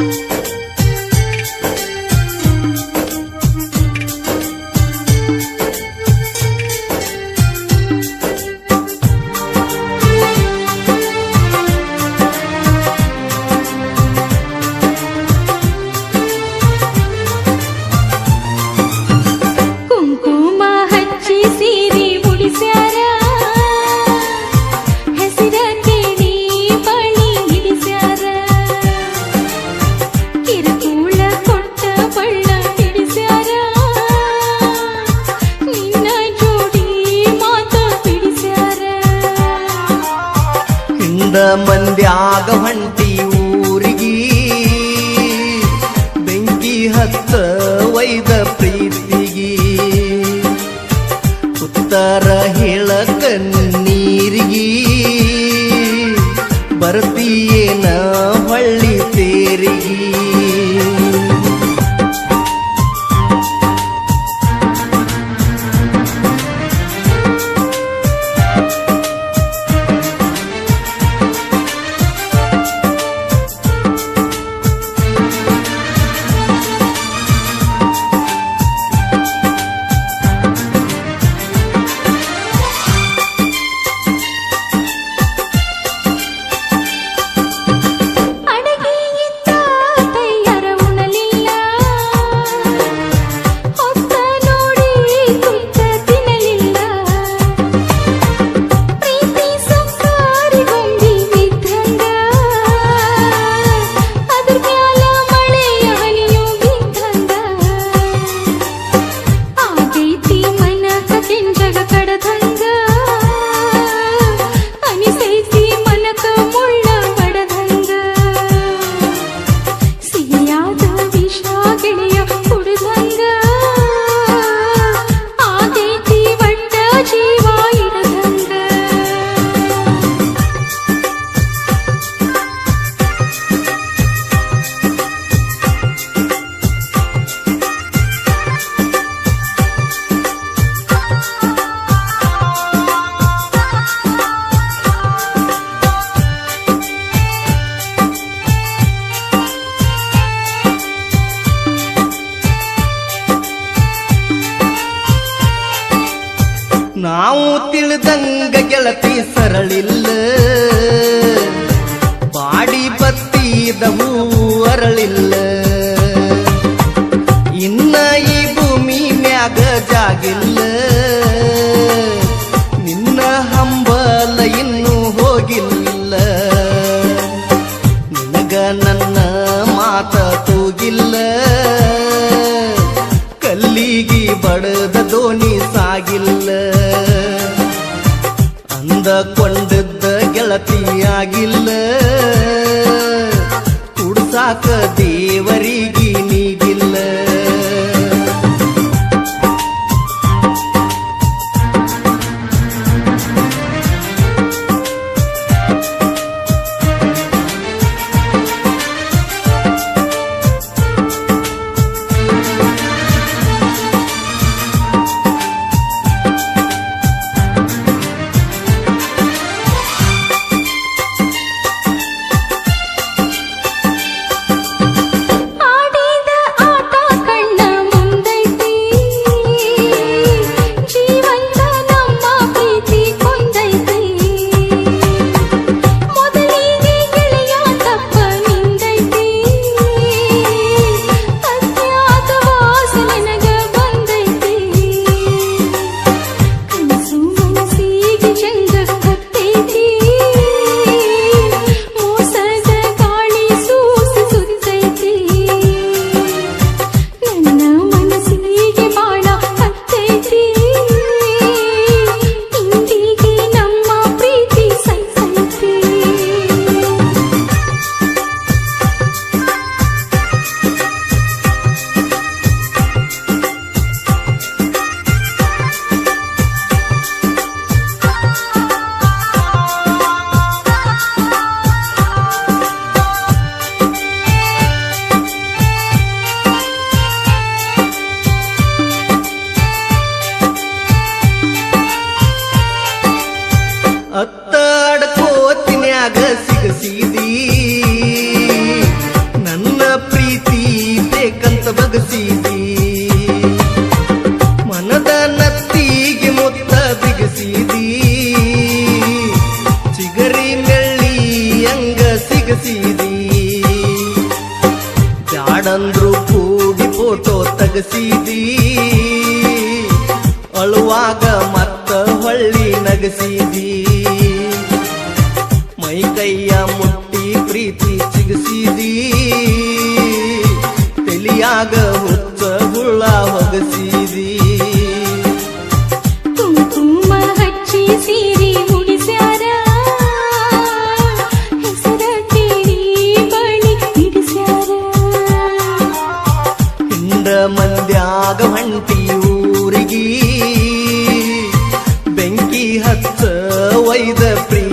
ಕುಂಕುಮ ಹಿಂದ ಮಂದ್ಯಾಗ ಹೊಂಟಿ ಊರಿಗಿ. ಬೆಂಕಿ ಹತ್ತ ವೈದ ಪ್ರೀತಿಗಿ. ಉತ್ತರ ಹೇಳಕ ನೀರಿಗಿ. ಬರ್ತೀಯೇನ ಹೊಳ್ಳಿ ತೇರಿಗಿ. ನಾವು ತಿಳಿದಂಗ ಗೆಳತಿ ಸರಳಿಲ್ಲ. ಬಾಡಿ ಬತ್ತಿದವು ಅರಳಿಲ್ಲ. ಇನ್ನ ಈ ಭೂಮಿ ಮ್ಯಾಗ ಜಾಗಿಲ್ಲ. ನಿನ್ನ ಹಂಬಲ ಇನ್ನೂ ಹೋಗಿಲ್ಲ. ನಿನಗ ನನ್ನ ಮಾತ ತೂಗಿಲ್ಲ. ಕಲ್ಲಿಗಿ ಬಡದ ಗೆಳತಿಯಾಗಿಲ್ಲ ಬಗಸಿದಿ ಮನದ ನತ್ತಿಗೆ ಮುತ್ತ ಬಿಗಸಿದಿ ಚಿಗರಿ ಮೆಳ್ಳಿ ಅಂಗ ಸಿಗಸಿದಿ ಜಾಡಂದ್ರು ಕೂಡಿ ಫೋಟೋ ತಗಸಿದಿ ಅಳುವಾಗ ಮತ್ತ ಹೊಳ್ಳಿ ನಗಸಿದಿ ಮೈ ಕೈಯ ಮುಟ್ಟಿ ಪ್ರೀತಿ ಚಿಗಸಿದೀ ತಲಿಯಾಗ ಹುಚ್ಚ ಗುಳ್ಳ ಹೊಗಸಿದಿ ಕುಂಕುಮ ಹಚ್ಚಿ ಸೀರೆ ಉಡಿಸ್ಯಾರ. ಹೆಸರ ಕೇಳಿ ಬಳಿ ಹಿಡಿಸ್ಯಾರ ಹಿಂಡ ಮಂದ್ಯಾಗ ಹೊಂಟಿ ಊರಿಗಿ. ಬೆಂಕಿ ಹಚ್ಚ ವೈದ ಪ್ರೀತಿಗಿ